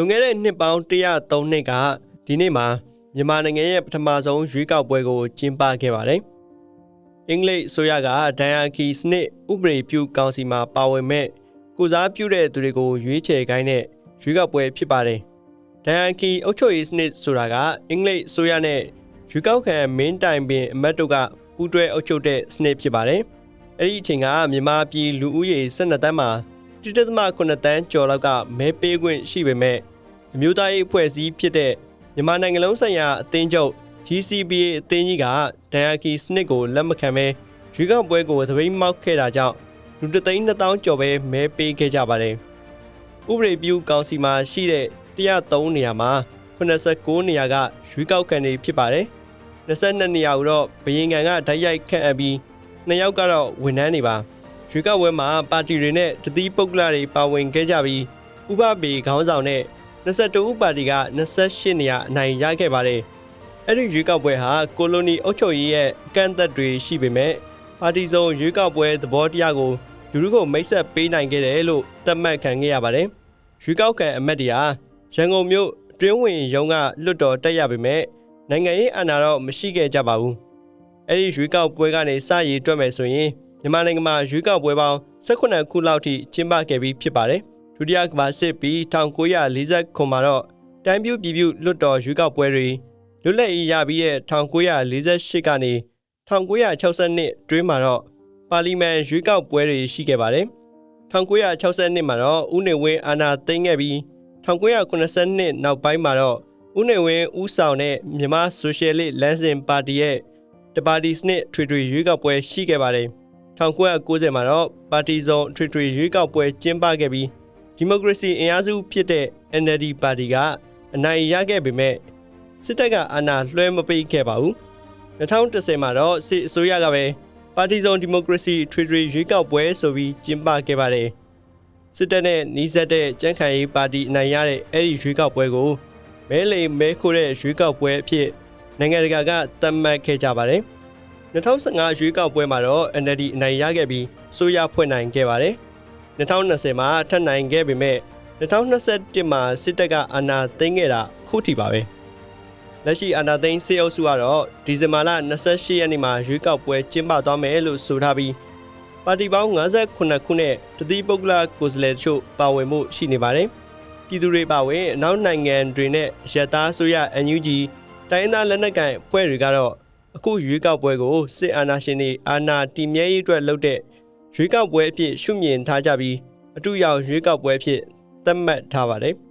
လွန်ခဲ့တဲ့နှစ်ပေါင်း103နှစ်ကဒီနေ့မှာမြန်မာနိုင်ငံရဲ့ပထမဆုံးရွေးကောက်ပွဲကိုကျင်းပခဲ့ပါတယ်။အင်္ဂလိပ်ဆိုရကဒိုင်ယာခီစနစ်ဥပဒေပြုကောင်စီမှာပါဝင်မဲ့ကိုစားပြုတဲ့သူတွေကိုရွေးချယ်ခိုင်းတဲ့ရွေးကောက်ပွဲဖြစ်ပါတယ်။ဒိုင်ယာခီအုပ်ချုပ်ရေးစနစ်ဆိုတာကအင်္ဂလိပ်ဆိုရနဲ့ရွေးကောက်ခံမင်းတိုင်ပင်အမတ်တို့ကပူးတွဲအုပ်ချုပ်တဲ့စနစ်ဖြစ်ပါတယ်။အဲ့ဒီအချိန်ကမြန်မာပြည်လူဦးရေ12တန်းမှာ1.8တန်းကျော်လောက်ကမဲပေးခွင့်ရှိပေမဲ့ အမျိုးသားရေးအဖွဲ့အစည်းဖြစ်တဲ့မြန်မာနိုင်ငံလုံးဆိုင်ရာအသင်းချုပ် GCPA အသင်းကြီးကဒန်ယာကီစနစ်ကိုလက်မခံဘဲရွေးကောက်ပွဲကိုသပိတ်မှောက်ခဲ့တာကြောင့်လူတသိန်း2000ကျော်ပဲမဲပေးခဲ့ကြပါတယ်။ဥပဒေပြုကောင်စီမှာရှိတဲ့103နေရာမှာ89နေရာကရွေးကောက်ခံတွေဖြစ်ပါတယ်။22နေရာကိုတော့ဘယင်ကန်ကဓာတ်ရိုက်ခန့်အပ်ပြီးနှစ်ယောက်ကတော့ဝန်ထမ်းတွေပါ။ရွေးကောက်ပွဲမှာပါတီတွေနဲ့တတိပုဂ္ဂလတွေပါဝင်ခဲ့ကြပြီးဥပပေခေါင်းဆောင်နဲ့ 22ဦးပါတီက28နေရာအနိုင်ရခဲ့ပါတယ်။အဲ့ဒီရွေးကောက်ပွဲဟာကိုလိုနီအုပ်ချုပ်ရေးရဲ့အကန့်အသတ်တွေရှိပေမဲ့ပါတီစုံရွေးကောက်ပွဲသဘောတရားကိုလူလူကိုမိတ်ဆက်ပေးနိုင်ခဲ့တယ်လို့သတ်မှတ်ခံခဲ့ရပါတယ်။ရွေးကောက်ခံအမတ်တွေဟာရန်ကုန်မြို့တွင်းဝင်ရုံးကလွတ်တော်တက်ရပေမဲ့နိုင်ငံရေးအာဏာတော့မရှိခဲ့ကြပါဘူး။အဲ့ဒီရွေးကောက်ပွဲကနေစရည်တွက်မယ်ဆိုရင်မြန်မာနိုင်ငံမှာရွေးကောက်ပွဲပေါင်း18ခုလောက်ထိကျင်းပခဲ့ပြီးဖြစ်ပါတယ်။ ဒုတိယကမ္ဘာစစ်ပြီး1940ခုမှာတော့တိုင်းပြပြည်ပြလွတ်တော်ရွေးကောက်ပွဲတွေလွတ်လပ်ရေးရပြီးတဲ့1948ကနေ1962တွင်းမှာတော့ပါလီမန်ရွေးကောက်ပွဲတွေရှိခဲ့ပါတယ်။1962မှာတော့ဦးနေဝင်းအာဏာသိမ်းခဲ့ပြီး1982နောက်ပိုင်းမှာတော့ဦးနေဝင်းဦးဆောင်တဲ့မြန်မာဆိုရှယ်လစ်လမ်းစဉ်ပါတီရဲ့တပါတီစနစ်ထွေထွေရွေးကောက်ပွဲရှိခဲ့ပါတယ်။1990မှာတော့ပါတီစုံထွေထွေရွေးကောက်ပွဲကျင်းပခဲ့ပြီး ဒီမိုကရေစီအင်အားစုဖြစ်တဲ့ NLD ပါတီကအနိုင်ရခဲ့ပေမဲ့စစ်တပ်ကအာဏာလွှဲမပေးခဲ့ပါဘူး2010မှာတော့စစ်အစိုးရကပဲပါတီစုံဒီမိုကရေစီထွေထွေရွေးကောက်ပွဲဆိုပြီးကျင်းပခဲ့ပါတယ်စစ်တပ်နဲ့နှီးစပ်တဲ့ကြံ့ခိုင်ရေးပါတီအနိုင်ရတဲ့အဲ့ဒီရွေးကောက်ပွဲကိုမဲလိမ်မဲခိုးတဲ့ရွေးကောက်ပွဲအဖြစ်နိုင်ငံတကာကသတ်မှတ်ခဲ့ကြပါတယ်2015ရွေးကောက်ပွဲမှာတော့ NLD အနိုင်ရခဲ့ပြီးအစိုးရဖွဲ့နိုင်ခဲ့ပါတယ် 2020မှာထပ်နိုင်ခဲ့ပေမဲ့2021မှာစစ်တပ်ကအာဏာသိမ်းခဲ့တာခုထိပါပဲလက်ရှိအာဏာသိမ်းစစ်အုပ်စုကတော့ဒီဇင်ဘာလ28ရက်နေ့မှာရွေးကောက်ပွဲကျင်းပသွားမယ်လို့ဆိုထားပြီးပါတီပေါင်း58ခုနဲ့တတိပုဂ္ဂလကိုယ်စားလှယ်တို့ပါဝင်မှုရှိနေပါတယ်ပြည်သူတွေပါဝင်အနောက်နိုင်ငံတွေနဲ့ရတားဆိုရ NUG တိုင်းသားလက်နက်ကိုင်ဖွဲ့တွေကတော့အခုရွေးကောက်ပွဲကိုစစ်အာဏာရှင်တွေအာဏာတည်မြဲရေးအတွက်လုပ်တဲ့ ရွေးကောက်ပွဲအဖြစ်ရှုမြင်ထားကြပြီးအတူရောက်ရွေးကောက်ပွဲအဖြစ်သတ်မှတ်ထားပါတယ်။